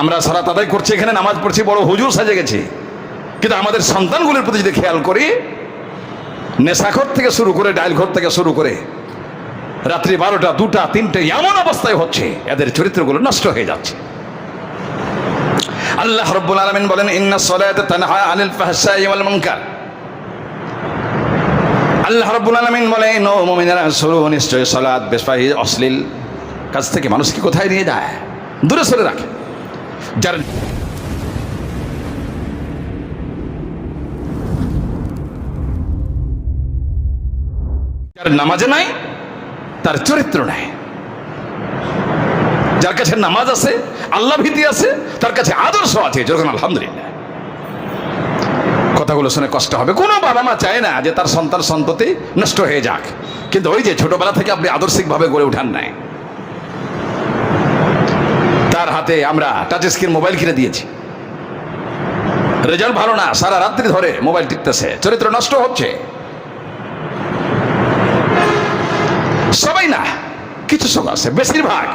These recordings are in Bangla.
আমরা সারা তাদাই করছি, এখানে নামাজ পড়ছি, বড় হুজুর সাজে গেছি। কিন্তু আমাদের সন্তানগুলির প্রতি যদি খেয়াল করি, নেশাখর থেকে শুরু করে ডাইলঘর থেকে শুরু করে, রাত্রি বারোটা, দুটা, তিনটে, এমন অবস্থায় হচ্ছে, এদের চরিত্রগুলো নষ্ট হয়ে যাচ্ছে। আল্লাহ রব্বুল আলমিন বলেন, ইন্না মুনকার। আল্লাহ রব্বুল আলমিন বলেন নিশ্চয় সলাৎ বেশপাহী অশ্লীল কাছ থেকে মানুষকে কোথায় নিয়ে যায়? দূরে সরে রাখে। যার নামাজে নাই, তার চরিত্র নাই। যার কাছে নামাজ আছে আল্লাহ ভীতি আছে, তার কাছে আদর্শ আছে যখন আলহামদুলিল্লাহ। কথাগুলো শুনে কষ্ট হবে। কোনো বাবা মা চায় না যে তার সন্তান সন্ততি নষ্ট হয়ে যাক। কিন্তু ওই যে ছোটবেলা থেকে আপনি আদর্শিকভাবে গড়ে উঠান নাই। তার হাতে আমরা টাচ স্ক্রিন মোবাইল কিনে দিয়েছি। রেজাল্ট ভালো না, সারা রাত্রি ধরে মোবাইল টিপতেছে চরিত্র নষ্ট হচ্ছে। সবাই না, কিছু সব আছে, বেশিরভাগ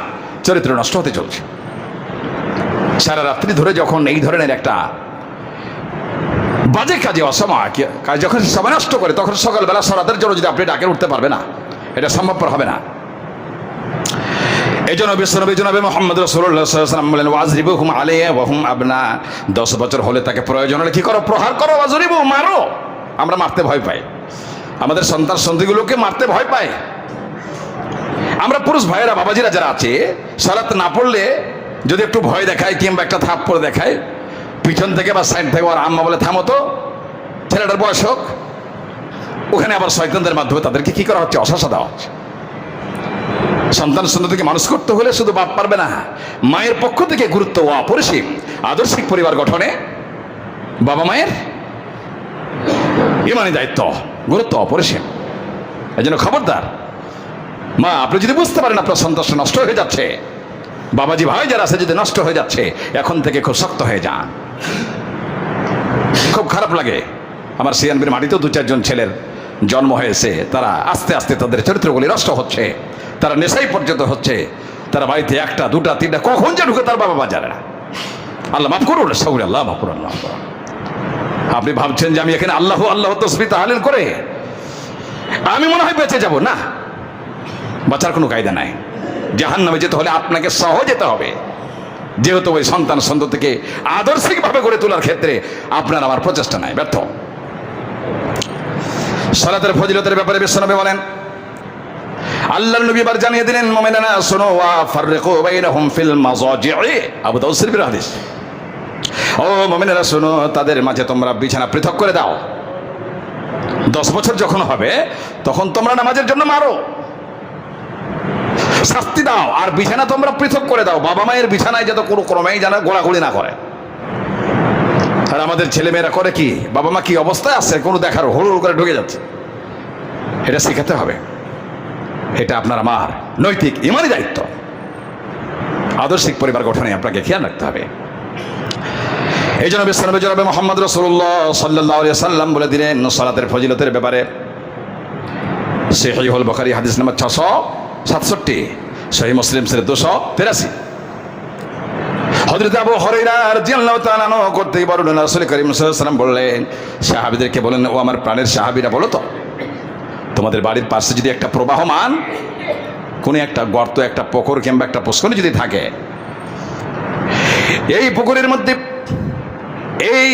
চরিত্র নষ্ট হতে চলছে। সারা রাত্রি ধরে যখন এই ধরনের একটা বাজে কাজে অসময় যখন সময় নষ্ট করে, তখন সকালবেলা সরাতের জন্য যদি আপনি ডাকে উঠতে পারবে না, এটা সম্ভবপর হবে না। এই জন্য বিশ্বনবী জনাবে মোহাম্মদ রসুল্লাহাম বলেন ওয়াজরিবু হুম আলে হুম আবনা। দশ বছর হলে তাকে প্রয়োজন হলে কি করো? প্রহার করো, ওয়াজরিবু, মারো। আমরা মারতে ভয় পাই। আমাদের সন্তান সন্ধিগুলোকে মারতে ভয় পাই আমরা পুরুষ ভাইয়েরা, বাবাজিরা যারা আছে, সারাত না পড়লে যদি একটু ভয় দেখায়, কিংবা একটা থাপ পরে দেখায়, পিছন থেকে বা সাইড থেকে আর আম্মা বলে, থামো তো, ছেলেটার বয়স হোক। ওখানে আবার শয়তানদের মাধ্যমে তাদেরকে কি করা হচ্ছে? অশাসা দেওয়া হচ্ছে। সন্তান সন্ততিকে মানুষ করতে হলে শুধু বাপ পারবে না, মায়ের পক্ষ থেকে গুরুত্ব অপরিসীম আদর্শিক পরিবার গঠনে বাবা মায়ের ইমানি দায়িত্ব, গুরুত্ব অপরিসীম। এই জন্য খবরদার, মা, আপনি যদি বুঝতে পারেন আপনার সন্তান নষ্ট হয়ে যাচ্ছে, বাবাজি ভাই যারা আছে যদি নষ্ট হয়ে যাচ্ছে, এখন থেকে খুব শক্ত হয়ে যান। খুব খারাপ লাগে। আমার সিয়ানবির মাটিতেও দু চারজন ছেলের জন্ম হয়েছে, তারা আস্তে আস্তে তাদের চরিত্রগুলি নষ্ট হচ্ছে। তারা নেশাই পর্যন্ত হচ্ছে। তারা বাড়িতে একটা, দুটা, তিনটা, কখন যে ঢুকে তার বাবা মা জানে না। আল্লাহ মাফ করুন সৌরি আল্লাহ মাফ করুন। আল্লাহ আপনি ভাবছেন যে আমি এখানে আল্লাহ আল্লাহ তসবি তাহলিল করে আমি মনে হয় বেঁচে যাব? না। বাঁচার কোনো কায়দা নাই। জাহান নামে যেতে হলে আপনাকে সহ যেতে হবে। যেহেতু ওই সন্তান সন্ততিকে আদর্শিকভাবে গড়ে তোলার ক্ষেত্রে আপনার আমার প্রচেষ্টা নাই, ব্যর্থ। সালাতের ফজিলতের ব্যাপারে বিশ্বনবী বলেন আল্লাহ নবী এবার জানিয়ে দিলেন মোমেনানা শোনো, ওয়া ফাররিকু বাইনাহুম ফিল মাজাজি'i আবু দাউদ শরীফের হাদিস। ও মোমেনারা, শোনো, তাদের মাঝে তোমরা বিছানা পৃথক করে দাও। দশ বছর যখন হবে, তখন তোমরা নামাজের জন্য মারো। শাস্তি দাও, আর বিছানা তোমরা পৃথক করে দাও। বাবা মায়ের বিছানায় যাতে কোনো ক্রমেই যেন গোড়াগুড়ি না করে। আর আমাদের ছেলেমেয়েরা করে কি? বাবা মা কি অবস্থায় আছে? কোনো দেখার হুড় করে ঢুকে যাচ্ছে। এটা শেখাতে হবে। এটা আপনার আমার নৈতিক, ইমানি দায়িত্ব। আদর্শিক পরিবার গঠনে আপনাকে খেয়াল রাখতে হবে। এই জন্য বিশ্বনবী জনাবে মোহাম্মদ রসুল্লাহ সাল্লাহ সাল্লাম বলে দিলেন, সালাতের ফজিলতের ব্যাপারে। সেহল বখারি হাদিস নাম্বার ছশো সাতষট্টি সহি মুসলিম সির দুশো তেরাশি। হজরত আবু হরাইরা রাদিয়াল্লাহু তাআলা আনহু করতেই বর্ণনা রাসূল করিম ওয়াসাল্লাম বললেন, সাহাবীদেরকে বলেন ও আমার প্রাণের সাহাবীরা, বলো তো, তোমাদের বাড়ির পাশে যদি একটা প্রবাহমান, কোনো একটা গর্ত, একটা পুকুর কিংবা একটা পুষ্করী যদি থাকে, এই পুকুরের মধ্যে, এই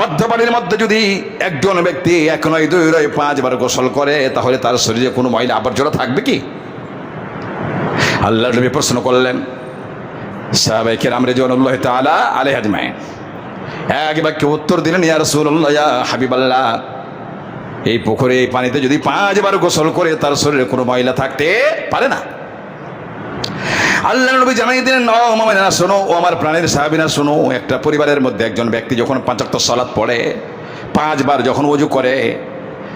বদ্ধ বাড়ির মধ্যে যদি একজন ব্যক্তি এক নয়, দুই নয়, পাঁচবার গোসল করে, তাহলে তার শরীরে কোনো ময়লা আবর্জনা থাকবে কি? আল্লাহ নবী প্রশ্ন করলেন সাহাবাইকে রামরে জনুল্লাহ তালা আলে আজমাইন। এক বাক্য উত্তর দিলেন, ইয়া রাসূলুল্লাহ, ইয়া হাবিবাল্লাহ। এই পুকুরে, এই পানিতে যদি পাঁচবার গোসল করে তার শরীরে কোনো ময়লা থাকতে পারে না। আল্লাহ নবী জানাই দিলেন মামানা শোনো। ও আমার প্রাণের সাহাবিনা শোনো। একটা পরিবারের মধ্যে একজন ব্যক্তি যখন পাঁচাক্ত সলাৎ পড়ে, পাঁচবার যখন অজু করে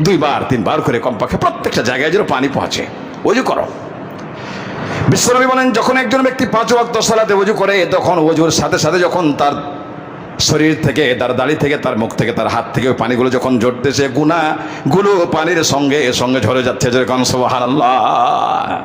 দুইবার, তিনবার করে কমপক্ষে প্রত্যেকটা জায়গায় যেন পানি পৌঁছে। অজু করো। বিশ্বনবী বলেন, যখন একজন ব্যক্তি পাঁচ ওয়াক্ত সালাতে অজু করে, তখন ওজুর সাথে সাথে যখন তার শরীর থেকে, তার দাড়ি থেকে, তার মুখ থেকে, তার হাত থেকে ওই পানিগুলো যখন ঝরতেছে গুণাগুলো পানির সঙ্গে, এর সঙ্গে ঝরে যাচ্ছে। যেরকম আল্লাহ